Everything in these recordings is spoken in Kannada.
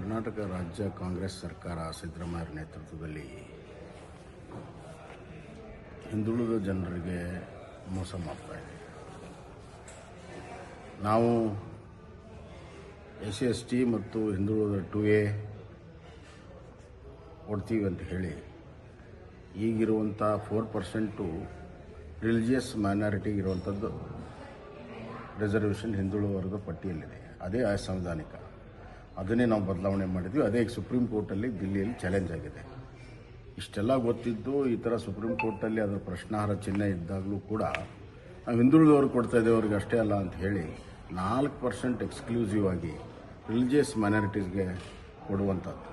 ಕರ್ನಾಟಕ ರಾಜ್ಯ ಕಾಂಗ್ರೆಸ್ ಸರ್ಕಾರ ಸಿದ್ದರಾಮಯ್ಯ ನೇತೃತ್ವದಲ್ಲಿ ಹಿಂದುಳಿದ ಜನರಿಗೆ ಮೋಸ ಮಾಡ್ತಾ ಇದೆ. ನಾವು ಎಸ್ ಎಸ್ ಟಿ ಮತ್ತು ಹಿಂದುಳಿದ ಟು ಎ ಕೊಡ್ತೀವಿ ಅಂತ ಹೇಳಿ ಈಗಿರುವಂಥ ಫೋರ್ ಪರ್ಸೆಂಟು ರಿಲಿಜಿಯಸ್ ಮೈನಾರಿಟಿ ಇರುವಂಥದ್ದು ರಿಸರ್ವೇಷನ್ ಹಿಂದುಳಿದ ಪಟ್ಟಿಯಲ್ಲಿದೆ. ಅದೇ ಅಸಂವಿಧಾನಿಕ. ಅದನ್ನೇ ನಾವು ಬದಲಾವಣೆ ಮಾಡಿದ್ವಿ. ಅದೇ ಸುಪ್ರೀಂ ಕೋರ್ಟಲ್ಲಿ ದಿಲ್ಲಿಯಲ್ಲಿ ಚಾಲೆಂಜ್ ಆಗಿದೆ. ಇಷ್ಟೆಲ್ಲ ಗೊತ್ತಿದ್ದು ಈ ಥರ ಸುಪ್ರೀಂ ಕೋರ್ಟಲ್ಲಿ ಅದರ ಪ್ರಶ್ನಾರ್ಹ ಚಿಹ್ನೆ ಇದ್ದಾಗಲೂ ಕೂಡ ನಾವು ಹಿಂದುಳಿದವ್ರಿಗೆ ಕೊಡ್ತಾ ಇದ್ದೇವೆ ಅವ್ರಿಗೆ ಅಷ್ಟೇ ಅಲ್ಲ ಅಂತ ಹೇಳಿ ನಾಲ್ಕು ಪರ್ಸೆಂಟ್ ಎಕ್ಸ್ಕ್ಲೂಸಿವ್ ಆಗಿ ರಿಲಿಜಿಯಸ್ ಮೈನಾರಿಟೀಸ್ಗೆ ಕೊಡುವಂಥದ್ದು.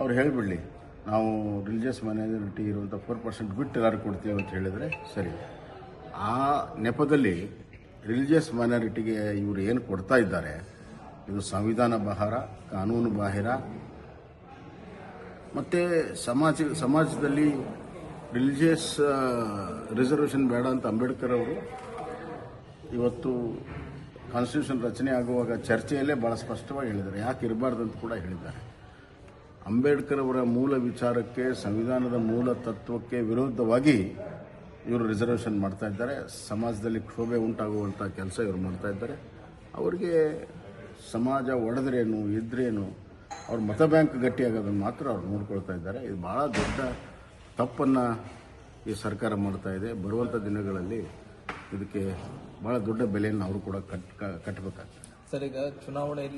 ಅವ್ರು ಹೇಳಿಬಿಡಲಿ, ನಾವು ರಿಲಿಜಿಯಸ್ ಮೈನಾರಿಟಿ ಇರುವಂಥ ಫೋರ್ ಪರ್ಸೆಂಟ್ ಬಿಟ್ಟು ಎಲ್ಲರೂ ಕೊಡ್ತೀವಿ ಅಂತ ಹೇಳಿದರೆ ಸರಿ. ಆ ನೆಪದಲ್ಲಿ ರಿಲಿಜಿಯಸ್ ಮೈನಾರಿಟಿಗೆ ಇವರು ಏನು ಕೊಡ್ತಾ ಇದ್ದಾರೆ ಇದು ಸಂವಿಧಾನ ಬಾಹಿರ ಕಾನೂನು ಬಾಹಿರ. ಮತ್ತು ಸಮಾಜ, ಸಮಾಜದಲ್ಲಿ ರಿಲಿಜಿಯಸ್ ರಿಸರ್ವೇಷನ್ ಬೇಡ ಅಂತ ಅಂಬೇಡ್ಕರ್ ಅವರು ಇವತ್ತು ಕಾನ್ಸ್ಟಿಟ್ಯೂಷನ್ ರಚನೆ ಆಗುವಾಗ ಚರ್ಚೆಯಲ್ಲೇ ಭಾಳ ಸ್ಪಷ್ಟವಾಗಿ ಹೇಳಿದ್ದಾರೆ. ಯಾಕೆ ಇರಬಾರ್ದು ಅಂತ ಕೂಡ ಹೇಳಿದ್ದಾರೆ. ಅಂಬೇಡ್ಕರ್ ಅವರ ಮೂಲ ವಿಚಾರಕ್ಕೆ, ಸಂವಿಧಾನದ ಮೂಲ ತತ್ವಕ್ಕೆ ವಿರುದ್ಧವಾಗಿ ಇವರು ರಿಸರ್ವೇಷನ್ ಮಾಡ್ತಾ ಇದ್ದಾರೆ. ಸಮಾಜದಲ್ಲಿ ಕ್ಷೋಭೆ ಉಂಟಾಗುವಂಥ ಕೆಲಸ ಇವರು ಮಾಡ್ತಾ ಇದ್ದಾರೆ. ಅವರಿಗೆ ಸಮಾಜ ಒಡೆದ್ರೇನು, ಇದ್ರೇನು, ಅವ್ರ ಮತ ಬ್ಯಾಂಕ್ ಗಟ್ಟಿಯಾಗೋದನ್ನು ಮಾತ್ರ ಅವ್ರು ನೋಡ್ಕೊಳ್ತಾ ಇದ್ದಾರೆ. ಇದು ಭಾಳ ದೊಡ್ಡ ತಪ್ಪನ್ನು ಈ ಸರ್ಕಾರ ಮಾಡ್ತಾ ಇದೆ. ಬರುವಂಥ ದಿನಗಳಲ್ಲಿ ಇದಕ್ಕೆ ಭಾಳ ದೊಡ್ಡ ಬೆಲೆಯನ್ನು ಅವರು ಕೂಡ ಕಟ್ ಕಟ್ಟಬೇಕಾಗ್ತದೆ ಸರ್, ಈಗ ಚುನಾವಣೆಯಲ್ಲಿ